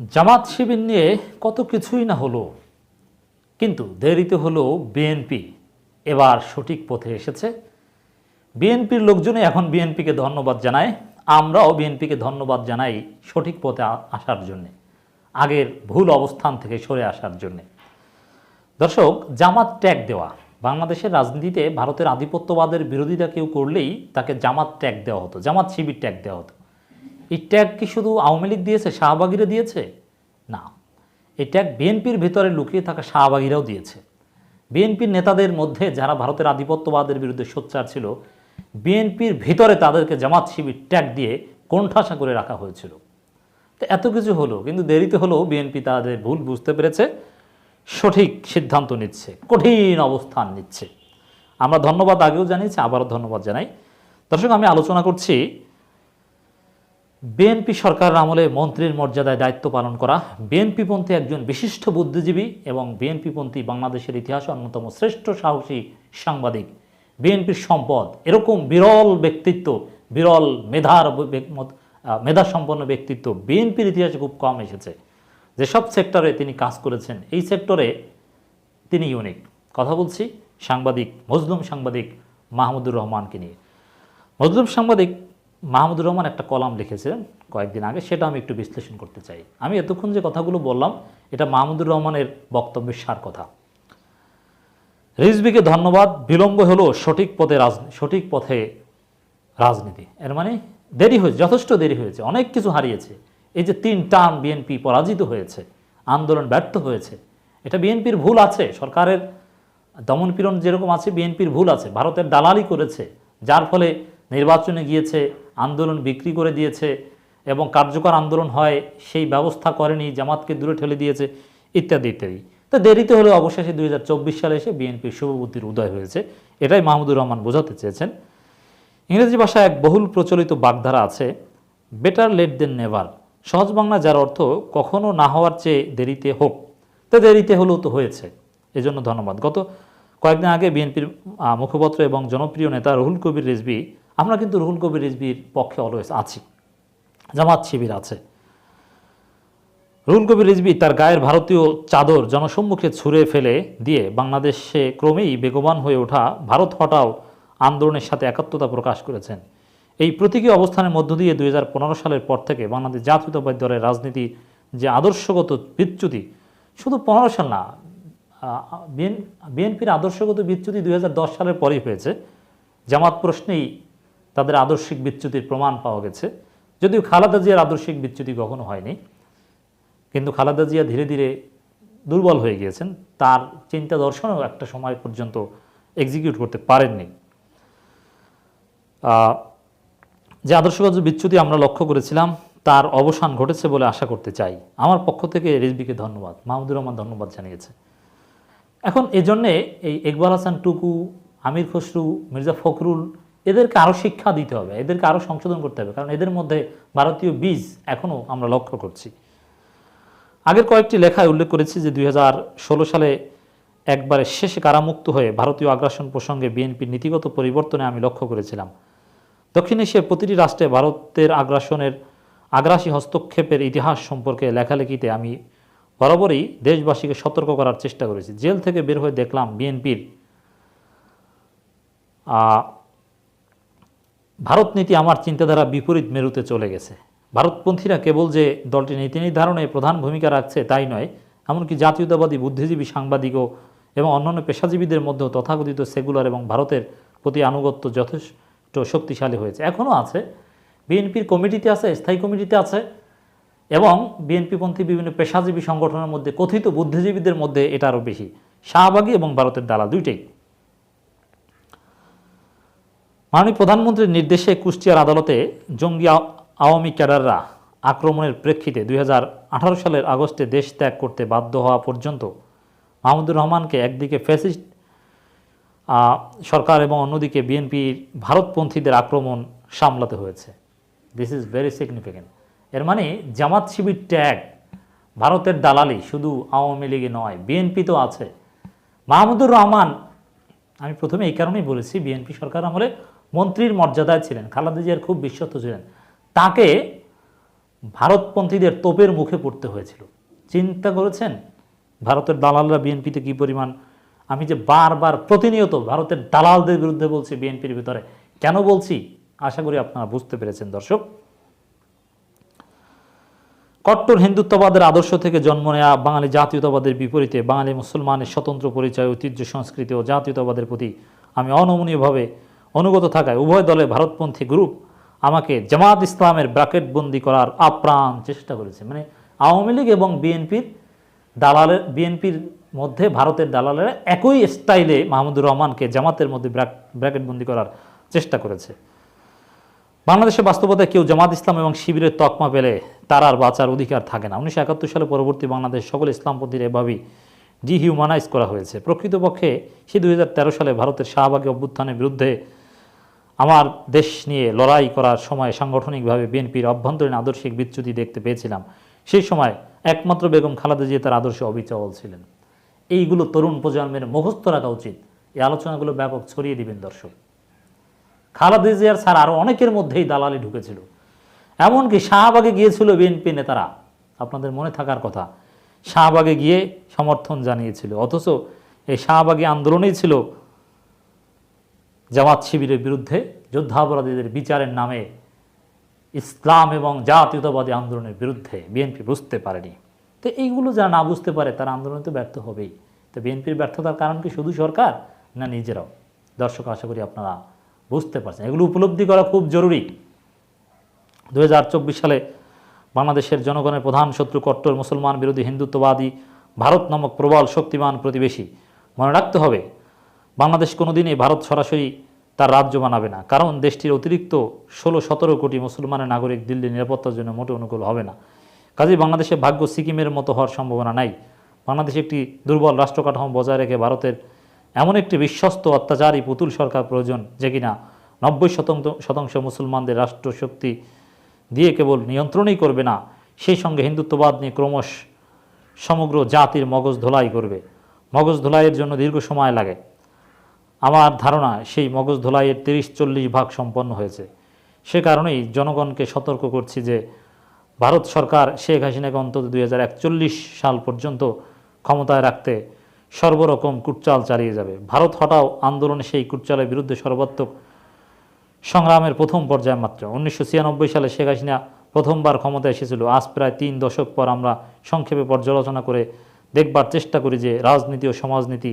জামাত শিবির নিয়ে কত কিছুই না হলো, কিন্তু দেরিতে হলো বিএনপি। এবার সঠিক পথে এসেছে। বিএনপির লোকজনই এখন বিএনপিকে ধন্যবাদ জানায়। আমরাও বিএনপিকে ধন্যবাদ জানাই সঠিক পথে আসার জন্যে, আগের ভুল অবস্থান থেকে সরে আসার জন্যে। দর্শক, জামাত ট্যাগ দেওয়া, বাংলাদেশের রাজনীতিতে ভারতের আধিপত্যবাদের বিরোধিতা কেউ করলেই তাকে জামাত ট্যাগ দেওয়া হতো, জামাত শিবির ট্যাগ দেওয়া হতো। এই ট্যাগ কি শুধু আওয়ামী লীগ দিয়েছে, শাহবাগিরা দিয়েছে? না। এই ট্যাগ বিএনপির ভিতরে লুকিয়ে থাকা শাহবাগিরাও দিয়েছে। বিএনপির নেতাদের মধ্যে যারা ভারতের আধিপত্যবাদের বিরুদ্ধে সোচ্চার ছিল, বিএনপির ভিতরে তাদেরকে জামাত শিবির ট্যাগ দিয়ে কোণঠাসা করে রাখা হয়েছিল। তো এত কিছু হলো, কিন্তু দেরিতে হলেও বিএনপি তাদের ভুল বুঝতে পেরেছে, সঠিক সিদ্ধান্ত নিচ্ছে, কঠিন অবস্থান নিচ্ছে। আমরা ধন্যবাদ আগেও জানিয়েছি, আবারও ধন্যবাদ জানাই। দর্শক, আমি আলোচনা করছি বিএনপি সরকার আমলে মন্ত্রীর মর্যাদায় দায়িত্ব পালন করা বিএনপিপন্থী একজন বিশিষ্ট বুদ্ধিজীবী এবং বিএনপিপন্থী বাংলাদেশের ইতিহাসে অন্যতম শ্রেষ্ঠ সাহসী সাংবাদিক। বিএনপির সম্পদ এরকম বিরল ব্যক্তিত্ব বিরল মেধার আহ, মেধাসম্পন্ন ব্যক্তিত্ব বিএনপির ইতিহাসে খুব কম এসেছে। যেসব সেক্টরে তিনি কাজ করেছেন এই সেক্টরে তিনি ইউনিক। কথা বলছি সাংবাদিক মজলুম সাংবাদিক মাহমুদুর রহমানকে নিয়ে। মজলুম সাংবাদিক মাহমুদুর রহমান একটা কলাম লিখেছিলেন কয়েকদিন আগে, সেটা আমি একটু বিশ্লেষণ করতে চাই। আমি এতক্ষণ যে কথাগুলো বললাম, এটা মাহমুদুর রহমানের বক্তব্যের সার কথা। রিজবিকে ধন্যবাদ, বিলম্ব হলো সঠিক পথে রাজ, সঠিক পথে রাজনীতি। এর মানে দেরি হয়েছে, যথেষ্ট দেরি হয়েছে, অনেক কিছু হারিয়েছে। এই যে তিন টার্ম বিএনপি পরাজিত হয়েছে, আন্দোলন ব্যর্থ হয়েছে, এটা বিএনপির ভুল আছে, সরকারের দমনপীড়ন যেরকম আছে, বিএনপির ভুল আছে, ভারতের দালালি করেছে, যার ফলে নির্বাচনে গিয়েছে আন্দোলন বিক্রি করে দিয়েছে এবং কার্যকর আন্দোলন হয়, সেই ব্যবস্থা করেনি, জামাতকে দূরে ঠেলে দিয়েছে, ইত্যাদি ইত্যাদি। তো দেরিতে হলেও অবশেষে দুই হাজার চব্বিশ সালে এসে বিএনপির শুভবুদ্ধির উদয় হয়েছে। এটাই মাহমুদুর রহমান বোঝাতে চেয়েছেন। ইংরেজি ভাষায় এক বহুল প্রচলিত বাগধারা আছে বেটার লেট দেন নেভার সহজ বাংলা যার অর্থ, কখনো না হওয়ার চেয়ে দেরিতে হোক তো দেরিতে হলেও তো হয়েছে। এজন্য ধন্যবাদ। গত কয়েকদিন আগে বিএনপির মুখপাত্র এবং জনপ্রিয় নেতা রুহুল কবির রিজভি আমরা কিন্তু রুহুল কবির রিজবির পক্ষে অলওয়েজ আছি। জামাত শিবির আছে। রুহুল কবির রিজবি তার গায়ের ভারতীয় চাদর জনসম্মুখে ছুঁড়ে ফেলে দিয়ে বাংলাদেশে ক্রমেই বেগবান হয়ে ওঠা ভারত হটাও আন্দোলনের সাথে একাত্মতা প্রকাশ করেছেন। এই প্রতীকী অবস্থানের মধ্য দিয়ে দুই হাজার পনেরো সালের পর থেকে বাংলাদেশ জাতীয়তাবাদী দলের রাজনীতি যে আদর্শগত বিচ্যুতি, শুধু পনেরো সাল না বিএনপির আদর্শগত বিচ্যুতি দুই হাজার দশ সালের পরেই হয়েছে। জামাত প্রশ্নেই তাদের আদর্শিক বিচ্যুতির প্রমাণ পাওয়া গেছে। যদিও খালাদা জিয়ার আদর্শিক বিচ্যুতি কখনো হয়নি, কিন্তু খালেদা জিয়া ধীরে ধীরে দুর্বল হয়ে গিয়েছেন। তার চিন্তা দর্শনও একটা সময় পর্যন্ত এক্সিকিউট করতে পারেননি। যে আদর্শগত বিচ্যুতি আমরা লক্ষ্য করেছিলাম, তার অবসান ঘটেছে বলে আশা করতে চাই। আমার পক্ষ থেকে রিজবিকে ধন্যবাদ, মাহমুদুর রহমান ধন্যবাদ জানিয়েছে। এখন এজন্যে এই ইকবাল হাসান টুকু, আমির খসরু, মির্জা ফখরুল এদেরকে আরও শিক্ষা দিতে হবে, এদেরকে আরও সংশোধন করতে হবে, কারণ এদের মধ্যে ভারতীয় বীজ এখনও আমরা লক্ষ্য করছি। আগের কয়েকটি লেখায় উল্লেখ করেছি যে দুই সালে একবারে শেষে কারামুক্ত হয়ে ভারতীয় আগ্রাসন প্রসঙ্গে বিএনপির নীতিগত পরিবর্তনে আমি লক্ষ্য করেছিলাম। দক্ষিণ এশিয়ার প্রতিটি রাষ্ট্রে ভারতের আগ্রাসনের আগ্রাসী হস্তক্ষেপের ইতিহাস সম্পর্কে লেখালেখিতে আমি বরাবরই দেশবাসীকে সতর্ক করার চেষ্টা করেছি। জেল থেকে বের হয়ে দেখলাম বিএনপির ভারত নীতি আমার চিন্তাধারা বিপরীত মেরুতে চলে গেছে। ভারতপন্থীরা কেবল যে দলটি নীতি নির্ধারণে প্রধান ভূমিকা রাখছে তাই নয়, এমনকি জাতীয়তাবাদী, বুদ্ধিজীবী সাংবাদিকও এবং অন্যান্য পেশাজীবীদের মধ্যেও তথাকথিত সেকুলার এবং ভারতের প্রতি আনুগত্য যথেষ্ট শক্তিশালী হয়েছে। এখনও আছে, বিএনপির কমিটিতে আছে, স্থায়ী কমিটিতে আছে এবং বিএনপিপন্থী বিভিন্ন পেশাজীবী সংগঠনের মধ্যে কথিত বুদ্ধিজীবীদের মধ্যে এটা আরও বেশি। শাহবাগী এবং ভারতের দালাল দুইটাই। মাননীয় প্রধানমন্ত্রীর নির্দেশে কুষ্টিয়ার আদালতে জঙ্গি আওয়ামী ক্যাডাররা আক্রমণের প্রেক্ষিতে দুই হাজার আঠারো সালের আগস্টে দেশ ত্যাগ করতে বাধ্য হওয়া পর্যন্ত মাহমুদুর রহমানকে একদিকে ফ্যাসিস্ট সরকার এবং অন্যদিকে বিএনপির ভারতপন্থীদের আক্রমণ সামলাতে হয়েছে। দিস ইজ ভেরি সিগনিফিক্যান্ট এর মানে জামাত শিবির ট্যাগ ভারতের দালালি শুধু আওয়ামী লীগে নয়, বিএনপি তো আছে। মাহমুদুর রহমান, আমি প্রথমে এই কারণেই বলেছি, বিএনপি সরকার আমলে মন্ত্রীর মর্যাদায় ছিলেন, খালেদা জিয়ার খুব বিশ্বস্ত ছিলেন। তাকে ভারতপন্থীদের তোপের মুখে পড়তে হয়েছিল। চিন্তা করেছেন ভারতের দালালরা বিএনপিতে কি পরিমাণ? আমি যে বারবার প্রতিনিয়ত ভারতের দালালদের বিরুদ্ধে বলছি বিএনপির ভিতরে। কেন বলছি? আশা করি আপনারা বুঝতে পেরেছেন, দর্শক। কট্টর হিন্দুত্ববাদের আদর্শ থেকে জন্ম নেওয়া বাঙালি জাতীয়তাবাদের বিপরীতে বাঙালি মুসলমানের স্বতন্ত্র পরিচয়, ঐতিহ্য, সংস্কৃতি ও জাতীয়তাবাদের প্রতি আমি অনমনীয়ভাবে অনুগত থাকায় উভয় দলে ভারতপন্থী গ্রুপ আমাকে জামাত ইসলামের ব্র্যাকেটবন্দি করার আপ্রাণ চেষ্টা করেছে। মানে আওয়ামী লীগ এবং বিএনপির দালালের, বিএনপির মধ্যে ভারতের দালালেরা একই স্টাইলে মাহমুদুর রহমানকে জামাতের মধ্যে ব্র্যাক ব্র্যাকেটবন্দি করার চেষ্টা করেছে। বাংলাদেশের বাস্তবতায় কেউ জামাত ইসলাম এবং শিবিরের তকমা পেলে তার আর বাঁচার অধিকার থাকে না। উনিশশো একাত্তর সালে পরবর্তী বাংলাদেশ সকল ইসলামপন্থীর এভাবেই ডিহিউম্যানাইজ করা হয়েছে। প্রকৃতপক্ষে সে দু হাজার তেরো সালে ভারতের শাহবাগী অভ্যুত্থানের বিরুদ্ধে আমার দেশ নিয়ে লড়াই করার সময় সাংগঠনিকভাবে বিএনপির অভ্যন্তরীণ আদর্শিক বিচ্যুতি দেখতে পেয়েছিলাম। সেই সময় একমাত্র বেগম খালেদা জিয়া তার আদর্শে অবিচল ছিলেন। এইগুলো তরুণ প্রজন্মের মুখস্থ রাখা উচিত। এই আলোচনাগুলো ব্যাপক ছড়িয়ে দিবেন দর্শক। খালেদা জিয়ার স্যার আরও অনেকের মধ্যেই দালালি ঢুকেছিল। এমনকি শাহবাগে গিয়েছিল বিএনপি নেতারা। আপনাদের মনে থাকার কথা, শাহবাগে গিয়ে সমর্থন জানিয়েছিল। অথচ এই শাহবাগী আন্দোলনেই ছিল জামাত শিবিরের বিরুদ্ধে যুদ্ধাপরাধীদের বিচারের নামে ইসলাম এবং জাতীয়তাবাদী আন্দোলনের বিরুদ্ধে বিএনপি বুঝতে পারেনি। তো এইগুলো যারা না বুঝতে পারে, তারা আন্দোলনে তো ব্যর্থ হবেই। তো বিএনপির ব্যর্থতার কারণ কি শুধু সরকার না নিজেরাও? দর্শক, আশা করি আপনারা বুঝতে পারছেন। এগুলো উপলব্ধি করা খুব জরুরি। দু হাজার চব্বিশ সালে বাংলাদেশের জনগণের প্রধান শত্রু কট্টর মুসলমান বিরোধী হিন্দুত্ববাদী ভারত নামক প্রবল শক্তিমান প্রতিবেশী। মনে রাখতে হবে বাংলাদেশ কোনোদিনই ভারত সরাসরি তার রাজ্য বানাবে না। কারণ দেশটির অতিরিক্ত ষোলো সতেরো কোটি মুসলমানের নাগরিক দিল্লির নিরাপত্তার জন্য মোটে অনুকূল হবে না। কাজেই বাংলাদেশের ভাগ্য সিকিমের মতো হওয়ার সম্ভাবনা নাই। বাংলাদেশ একটি দুর্বল রাষ্ট্র কাঠামো বজায় রেখে ভারতের এমন একটি বিশ্বস্ত অত্যাচারী পুতুল সরকার প্রয়োজন যে কিনা নব্বই শতাংশ শতাংশ মুসলমানদের রাষ্ট্রশক্তি দিয়ে কেবল নিয়ন্ত্রণই করবে না, সেই সঙ্গে হিন্দুত্ববাদ নিয়ে ক্রমশ সমগ্র জাতির মগজ ধোলাই করবে। মগজ ধোলাইয়ের জন্য দীর্ঘ সময় লাগে। আমার ধারণা সেই মগজ ধোলাইয়ের তিরিশ চল্লিশ ভাগ সম্পন্ন হয়েছে। সে কারণেই জনগণকে সতর্ক করছি যে ভারত সরকার শেখ হাসিনাকে অন্তত দুই হাজার একচল্লিশ সাল পর্যন্ত ক্ষমতায় রাখতে সর্বরকম কুটচাল চালিয়ে যাবে। ভারত হটাও আন্দোলনে সেই কুটচালের বিরুদ্ধে সর্বাত্মক সংগ্রামের প্রথম পর্যায় মাত্র। উনিশশো ছিয়ানব্বই সালে শেখ হাসিনা প্রথমবার ক্ষমতায় এসেছিল। আজ প্রায় তিন দশক পর আমরা সংক্ষেপে পর্যালোচনা করে দেখবার চেষ্টা করি যে রাজনীতি ও সমাজনীতি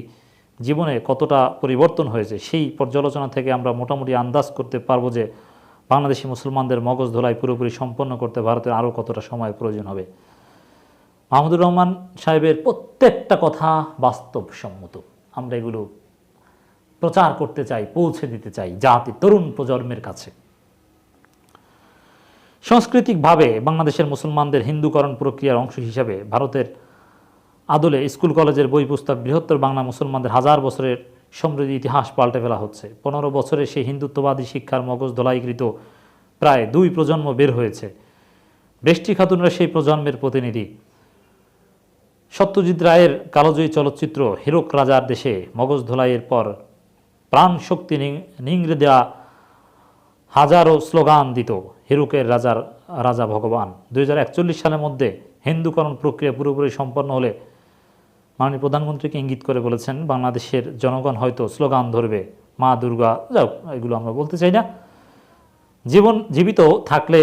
জীবনে কতটা পরিবর্তন হয়েছে, সেই পর্যালোচনা থেকে আমরা মোটামুটি আন্দাজ করতে পারব যে বাংলাদেশি মুসলমানদের মগজ ধোলাই পুরোপুরি সম্পন্ন করতে ভারতের আরও কতটা সময় প্রয়োজন হবে। মাহমুদুর রহমান সাহেবের প্রত্যেকটা কথা বাস্তবসম্মত। আমরা এগুলো প্রচার করতে চাই, পৌঁছে দিতে চাই জাতি, তরুণ প্রজন্মের কাছে। সাংস্কৃতিকভাবে বাংলাদেশের মুসলমানদের হিন্দুকরণ প্রক্রিয়ার অংশ হিসাবে ভারতের আদলে স্কুল, কলেজের বই পুস্তক বৃহত্তর বাংলা মুসলমানদের হাজার বছরের সমৃদ্ধ ইতিহাস পাল্টে ফেলা হচ্ছে। পনেরো বছরে সেই হিন্দুত্ববাদী শিক্ষার মগজ ধোলাইকৃত প্রায় দুই প্রজন্ম বের হয়েছে। বৃষ্টি খাতুনরা সেই প্রজন্মের প্রতিনিধি। সত্যজিৎ রায়ের কালোজয়ী চলচ্চিত্র হীরক রাজার দেশে মগজ ধোলাইয়ের পর প্রাণ শক্তি নিংড়ে দেওয়া হাজারো স্লোগান দিত হিরুকের রাজার, রাজা ভগবান। দুই হাজার একচল্লিশ সালের মধ্যে হিন্দুকরণ প্রক্রিয়া পুরোপুরি সম্পন্ন হলে মাননীয় প্রধানমন্ত্রীকে ইঙ্গিত করে বলেছেন, বাংলাদেশের জনগণ হয়তো স্লোগান ধরবে, মা দুর্গা যাও এগুলো আমরা বলতে চাই না। জীবন জীবিত থাকলে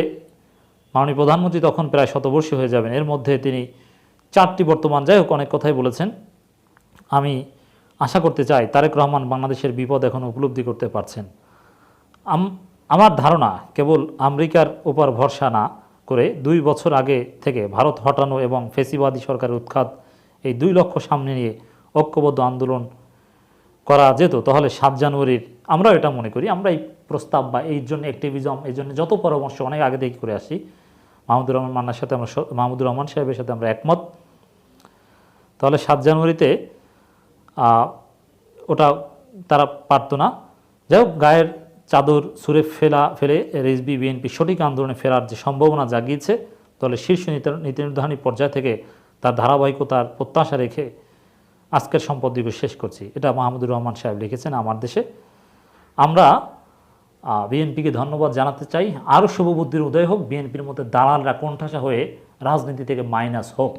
মাননীয় প্রধানমন্ত্রী তখন প্রায় শতবর্ষী হয়ে যাবেন। এর মধ্যে তিনি চারটি বর্তমান, যাই হোক, অনেক কথাই বলেছেন। আমি আশা করতে চাই তারেক রহমান বাংলাদেশের বিপদ এখন উপলব্ধি করতে পারছেন। আমার ধারণা কেবল আমেরিকার উপর ভরসা না করে দুই বছর আগে থেকে ভারত হটানো এবং ফেসিবাদী সরকারের উৎখাত এই দুই লক্ষ্য সামনে নিয়ে ঐক্যবদ্ধ আন্দোলন করা যেত, তাহলে সাত জানুয়ারির আমরাও এটা মনে করি আমরা এই প্রস্তাব বা এই জন্য অ্যাক্টিভিজম এই জন্য যত পরামর্শ অনেক আগে থেকে করে আসি। মাহমুদুর রহমান মান্নার সাথে আমরা মাহমুদুর রহমান সাহেবের সাথে আমরা একমত। তাহলে সাত জানুয়ারিতে ওটা তারা পারতো না। যাই হোক, গায়ের চাদর সুরে ফেলা, ফেলে রেসবি বিএনপি সঠিক আন্দোলনে ফেরার যে সম্ভাবনা জাগিয়েছে, তাহলে শীর্ষ নীতি- নির্ধারণী পর্যায় থেকে তার ধারাবাহিকতার প্রত্যাশা রেখে আজকের সম্পদ দিবস শেষ করছি। এটা মাহমুদুর রহমান সাহেব লিখেছেন আমার দেশে। আমরা বিএনপিকে ধন্যবাদ জানাতে চাই। আরও শুভবুদ্ধির উদয় হোক, বিএনপির মধ্যে দালালরা কোণঠাসা হয়ে রাজনীতি থেকে মাইনাস হোক।